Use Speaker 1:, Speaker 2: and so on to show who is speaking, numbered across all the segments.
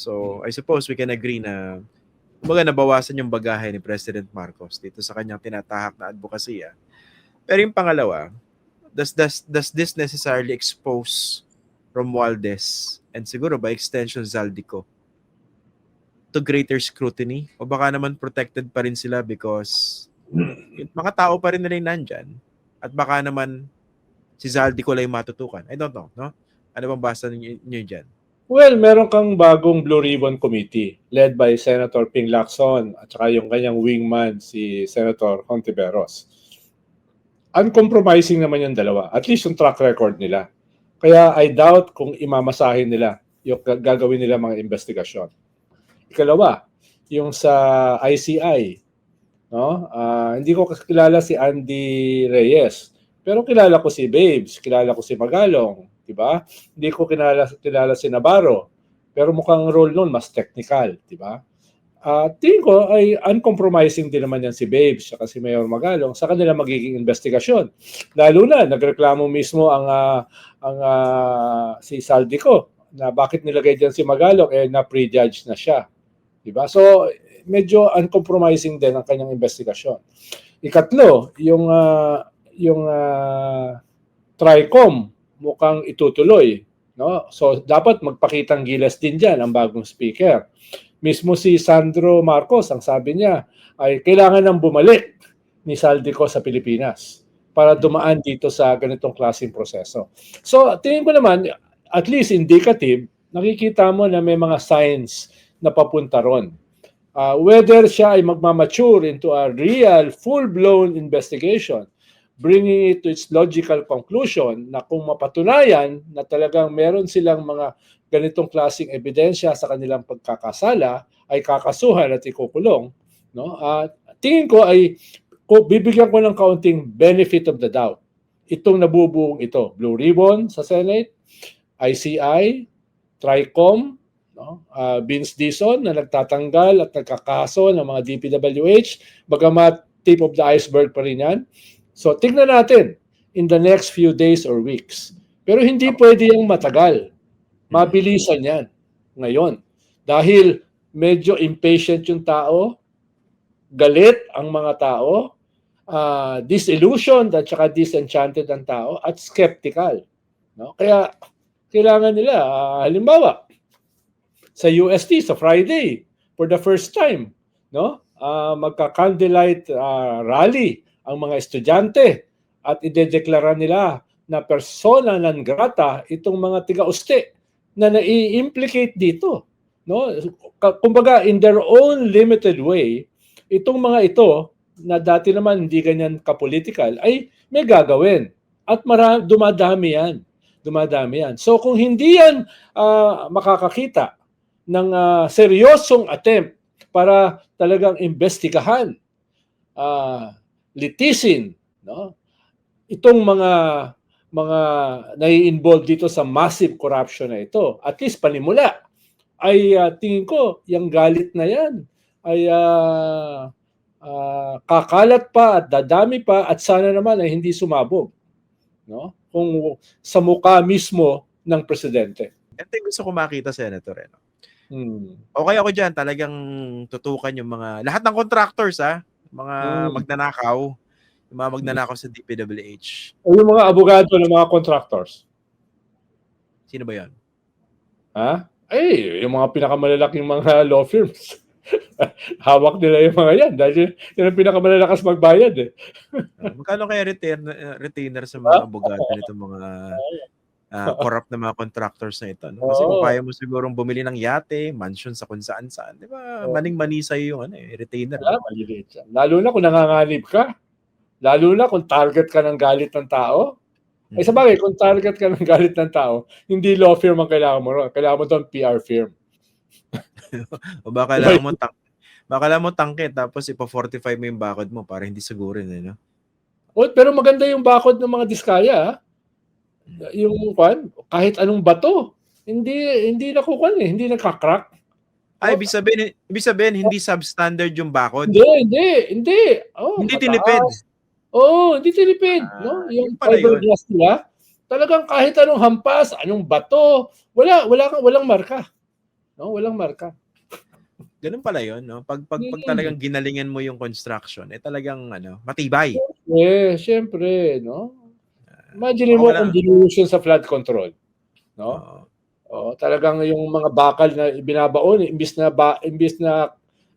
Speaker 1: So, I suppose we can agree na kumbaga nabawasan yung bagahe ni President Marcos dito sa kanyang tinatahak na advokasya. Pero yung pangalawa, does, does, does this necessarily expose Romualdez and siguro by extension Zaldico to greater scrutiny? O baka naman protected pa rin sila because mga tao pa rin nila yung nandyan at baka naman si Zaldico lang yung matutukan. I don't know, no? Ano bang basa niyo, niyo dyan?
Speaker 2: Well, meron kang bagong Blue Ribbon Committee led by Senator Ping Lacson at saka yung kanyang wingman si Senator Hontiveros. Uncompromising naman yung dalawa. At least yung track record nila. Kaya I doubt kung imamasahin nila yung ga- gagawin nila mga investigasyon. Ikalawa, yung sa ICI, no? Ah, hindi ko kilala si Andy Reyes, pero kilala ko si Babes, kilala ko si Magalong, di ba? Hindi ko kilala, kilala si Navarro, pero mukhang role noon mas technical, di ba? Ah, tingin ko ay uncompromising din naman yan si Babes at si Mayor Magalong sa kanila magiging investigasyon. Lalo na nagreklamo mismo ang ah, ang ah, si Saldico na bakit nilagay diyan si Magalong eh na prejudge na siya. Di ba? So medyo uncompromising din ang kanyang investigasyon. Ikatlo, yung ah, yung ah, Tricom mukhang itutuloy, no? So dapat magpakitang gilas din diyan ang bagong speaker. Mismo si Sandro Marcos, ang sabi niya ay kailangan nang bumalik ni Saldico sa Pilipinas para dumaan dito sa ganitong klaseng proseso. So tingin ko naman, at least indicative, nakikita mo na may mga signs na papunta ron. Uh, whether siya ay magmamature into a real, full-blown investigation, bringing it to its logical conclusion na kung mapatunayan na talagang meron silang mga ganitong klaseng ebidensya sa kanilang pagkakasala, ay kakasuhan at ikukulong. No? At tingin ko ay ko, bibigyan ko ng kaunting benefit of the doubt. Itong nabubuong ito, Blue Ribbon sa Senate, ICI, TRICOM, no? uh, Vince Dison na nagtatanggal at nagkakaso ng mga DPWH, bagamat tip of the iceberg pa rin yan. So tignan natin in the next few days or weeks. Pero hindi pwede yung matagal. Mabilisan yan ngayon. Dahil medyo impatient yung tao, galit ang mga tao, uh, disillusioned at saka disenchanted ang tao at skeptical. No? Kaya kailangan nila, uh, halimbawa, sa UST sa Friday for the first time, no? Uh, magka-candlelight uh, rally ang mga estudyante at idedeklara nila na persona non grata itong mga tiga-uste na nai-implicate dito. No? Kumbaga, in their own limited way, itong mga ito, na dati naman hindi ganyan kapolitical, ay may gagawin. At marami, dumadami yan. Dumadami yan. So kung hindi yan uh, makakakita ng uh, seryosong attempt para talagang investigahan, uh, litisin, no? itong mga mga nai-involve dito sa massive corruption na ito, at least panimula, ay uh, tingin ko, yung galit na yan, ay uh, uh, kakalat pa at dadami pa at sana naman ay hindi sumabog. No? Kung sa mukha mismo ng presidente.
Speaker 1: Ito yung gusto ko makita, Senator. Eh, no?
Speaker 2: Hmm.
Speaker 1: Okay ako dyan, talagang tutukan yung mga, lahat ng contractors ha, mga
Speaker 2: Hmm.
Speaker 1: magnanakaw, yung mga magnanakaw sa DPWH.
Speaker 2: O yung mga abogado ng mga contractors.
Speaker 1: Sino ba yan?
Speaker 2: Ha? Ay, yung mga pinakamalalaking mga law firms. Hawak nila yung mga yan dahil yun ang pinakamalalakas magbayad eh.
Speaker 1: Uh, magkano kaya retainer, uh, retainer sa mga abogado nito mga uh, corrupt na mga contractors na ito? No? Kasi kung kaya mo sigurong bumili ng yate, mansion sa kung saan saan, di ba?
Speaker 2: Oo.
Speaker 1: Maning-mani sa'yo yung ano, eh, retainer.
Speaker 2: Wala, maliliit. Lalo na kung nanganganib ka. Lalo na kung target ka ng galit ng tao. Ay sa bagay, kung target ka ng galit ng tao, hindi law firm ang kailangan mo. ron. Kailangan mo doon PR firm.
Speaker 1: O baka kailangan mo tang baka kailangan mo tangke tapos ipa-fortify mo yung bakod mo para hindi sigurin eh, no?
Speaker 2: O, pero maganda yung bakod ng mga diskaya. ah. Yung kwan, kahit anong bato, hindi hindi nakukuan eh, hindi nakakrak.
Speaker 1: Ay, ibig sabihin, ibig sabihin hindi substandard yung bakod.
Speaker 2: Hindi, hindi, hindi. Oh,
Speaker 1: Hindi
Speaker 2: mataas.
Speaker 1: tinipid.
Speaker 2: Oo, oh, hindi tinipid.
Speaker 1: Ah,
Speaker 2: no?
Speaker 1: yun
Speaker 2: Yung fiberglass nila, talagang kahit anong hampas, anong bato, wala, wala, kang- walang marka. No, walang marka.
Speaker 1: Ganun pala 'yon, no? Pag pag, pag
Speaker 2: Mm.
Speaker 1: talagang ginalingan mo yung construction, eh talagang ano, matibay.
Speaker 2: Eh, syempre, no? Imagine mo
Speaker 1: wala-
Speaker 2: kung dilution sa flood control. No?
Speaker 1: Oo.
Speaker 2: Oo, talagang yung mga bakal na binabaon, imbis na ba, imbis na,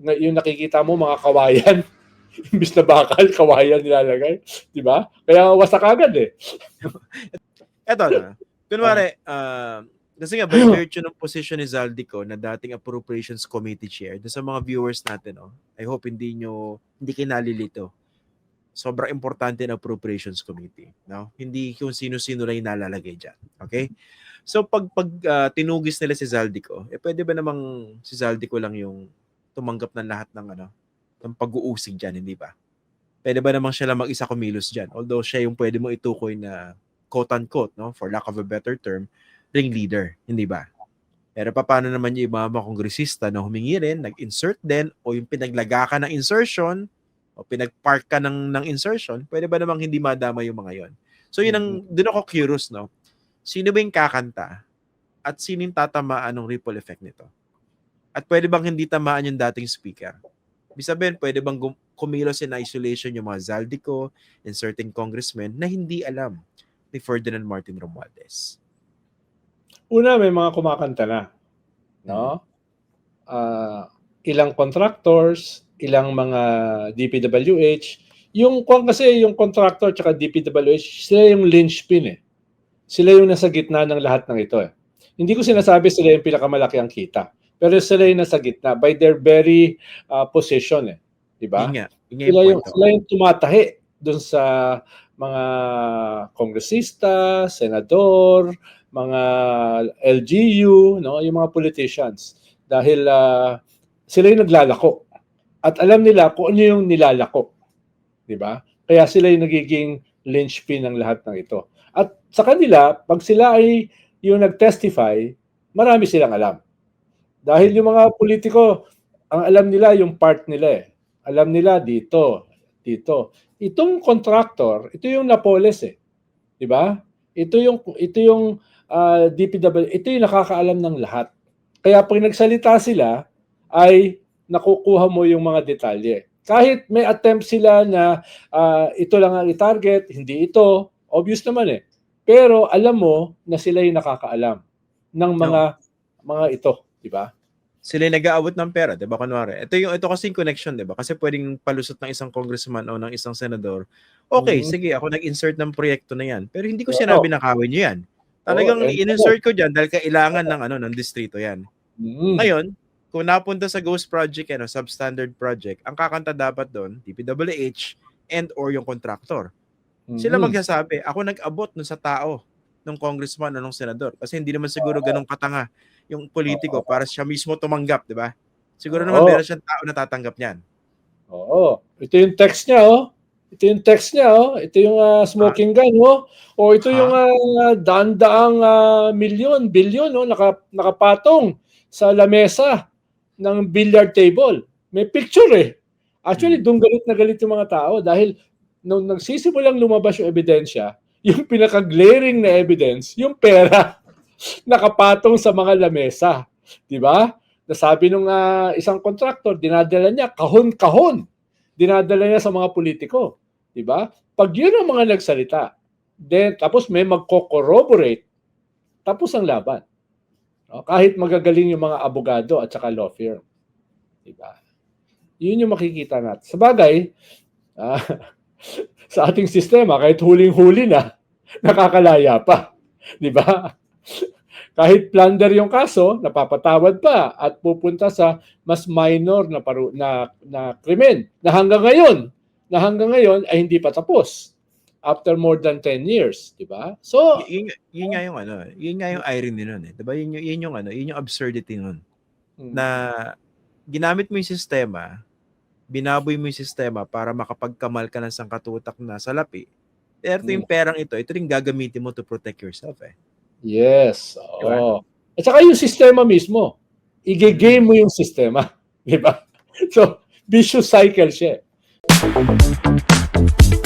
Speaker 2: na yung nakikita mo mga kawayan, imbis na bakal, kawayan nilalagay, 'di ba? Kaya wasak agad eh.
Speaker 1: Eto na. Kunwari, ah, kasi nga, by virtue ng position ni Zaldico na dating Appropriations Committee Chair, sa mga viewers natin, oh, I hope hindi nyo, hindi kinalilito. Sobrang importante ng Appropriations Committee. No? Hindi kung sino-sino lang yung nalalagay dyan. Okay? So, pag, pag ah, tinugis nila si Zaldico, eh, pwede ba namang si Zaldico lang yung tumanggap ng lahat ng ano, ng pag-uusig dyan, hindi ba? Pwede ba namang siya lang mag-isa kumilos dyan? Although siya yung pwede mo itukoy na quote-unquote, no, for lack of a better term, ring leader, hindi ba? Pero pa- paano naman yung mga kongresista na humingi rin, nag-insert din, o yung pinaglaga ka ng insertion, o pinag-park ka ng, ng insertion, pwede ba namang hindi madama yung mga yon? So yun ang, doon ako curious, no? Sino ba yung kakanta? At sino yung tatamaan ng ripple effect nito? At pwede bang hindi tamaan yung dating speaker? Ibig sabihin, pwede bang gum- kumilos in isolation yung mga Zaldico and certain congressmen na hindi alam ni Ferdinand Martin Romualdez.
Speaker 2: Una, may mga kumakanta na. No? Ah, ilang contractors, ilang mga DPWH. Yung kung kasi yung contractor at DPWH, sila yung linchpin eh. Sila yung nasa gitna ng lahat ng ito eh. Hindi ko sinasabi sila yung pinakamalaki ang kita. Pero sila yung nasa gitna by their very ah, position eh. Di ba?
Speaker 1: Yun nga. Yun nga
Speaker 2: sila
Speaker 1: yung point.
Speaker 2: sila yung tumatahi dun sa mga kongresista, senador, mga LGU, no, yung mga politicians dahil ah, sila yung naglalako at alam nila kung ano yung nilalako. 'Di ba? Kaya sila yung nagiging linchpin ng lahat ng ito. At sa kanila, pag sila ay yung nag-testify, marami silang alam. Dahil yung mga politiko, ang alam nila yung part nila eh. Alam nila dito, dito. Itong contractor, ito yung Napoles eh. 'Di ba? Ito yung ito yung ah, DPW, ito yung nakakaalam ng lahat. Kaya pag nagsalita sila ay nakukuha mo yung mga detalye. Kahit may attempt sila na ah, ito lang ang i-target, hindi ito, obvious naman eh. Pero alam mo na sila yung nakakaalam ng mga mga ito, 'di ba?
Speaker 1: Sila yung nag-aabot ng pera, 'di ba? Kunwari. Ito yung ito kasi yung connection, 'di ba? Kasi pwedeng palusot ng isang congressman o ng isang senador. Okay,
Speaker 2: Mhm.
Speaker 1: sige, ako nag-insert ng proyekto na 'yan. Pero hindi ko sinabi na kawin 'yan. Talagang
Speaker 2: Oo, eh,
Speaker 1: in-insert ko diyan dahil kailangan ng ano ng distrito 'yan.
Speaker 2: Mm.
Speaker 1: Ngayon, kung napunta sa ghost project ano, substandard project, ang kakanta dapat doon, DPWH and or yung contractor. Sila
Speaker 2: Mhm.
Speaker 1: magsasabi, ako nag-abot nun sa tao ng congressman o ng senador. Kasi hindi naman siguro ganong katanga yung politiko para siya mismo tumanggap, di ba? Siguro naman
Speaker 2: Oo.
Speaker 1: meron siyang tao na tatanggap niyan.
Speaker 2: Oo. Ito yung text niya, oh. Ito yung text niya, oh. Ito yung ah, smoking gun, oh. O ito
Speaker 1: Ha?
Speaker 2: yung uh, daan-daang ah, milyon, bilyon, oh, naka, nakapatong sa lamesa ng billiard table. May picture eh. Actually,
Speaker 1: Hmm.
Speaker 2: doon galit na galit yung mga tao dahil nung nagsisimulang lumabas yung ebidensya, yung pinaka-glaring na evidence, yung pera nakapatong sa mga lamesa. Di ba? Nasabi nung ah, isang contractor, dinadala niya kahon-kahon. Dinadala niya sa mga politiko. Di ba? Pag yun ang mga nagsalita, then, tapos may magko-corroborate, tapos ang laban. No? Kahit magagaling yung mga abogado at saka law firm. Di ba? Yun yung makikita natin. Sa bagay, ah, sa ating sistema, kahit huling-huli na, nakakalaya pa. Di ba? Kahit plunder yung kaso, napapatawad pa at pupunta sa mas minor na paru na na krimen na hanggang ngayon, na hanggang ngayon ay hindi pa tapos after more than 10 years, di ba? So,
Speaker 1: Y- yun, yun nga yung ano, yun nga yung irony nun eh. Di ba? Yun, yun yung ano, yun yung absurdity nun. Na ginamit mo yung sistema, binaboy mo yung sistema para makapagkamal ka ng sangkatutak na salapi. Pero ito yung perang ito, ito rin gagamitin mo to protect yourself eh.
Speaker 2: yes.
Speaker 1: Diba?
Speaker 2: Oo. At saka yung sistema mismo, igigame mo yung sistema, di ba? So, vicious cycle siya. eh.